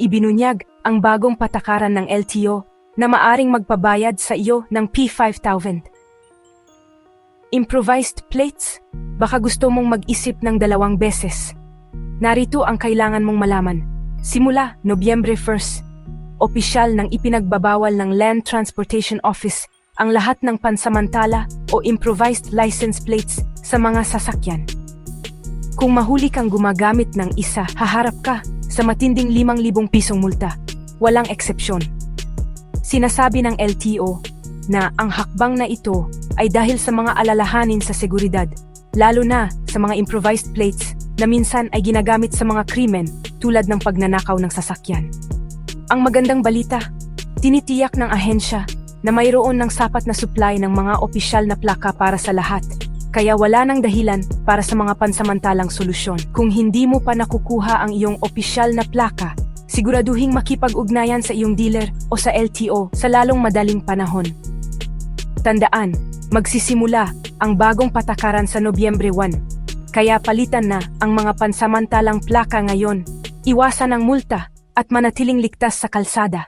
ibinunyag ang bagong patakaran ng LTO na maaring magpabayad sa iyo ng P5,000. Improvised plates? Baka gusto mong mag-isip ng dalawang beses. Narito ang kailangan mong malaman. Simula Nobyembre 1, opisyal ng ipinagbabawal ng Land Transportation Office ang lahat ng pansamantala o improvised license plates sa mga sasakyan. Kung mahuli kang gumagamit ng isa, haharap ka sa matinding 5,000 pisong multa. Walang eksepsyon. Sinasabi ng LTO na ang hakbang na ito ay dahil sa mga alalahanin sa seguridad, lalo na sa mga improvised plates na minsan ay ginagamit sa mga krimen tulad ng pagnanakaw ng sasakyan. Ang magandang balita, tinitiyak ng ahensya na mayroon ng sapat na supply ng mga opisyal na plaka para sa lahat. Kaya wala nang dahilan para sa mga pansamantalang solusyon. Kung hindi mo pa nakukuha ang iyong opisyal na plaka, siguraduhing makipag-ugnayan sa iyong dealer o sa LTO sa lalong madaling panahon. Tandaan, magsisimula ang bagong patakaran sa Nobyembre 1. Kaya palitan na ang mga pansamantalang plaka ngayon, iwasan ang multa at manatiling ligtas sa kalsada.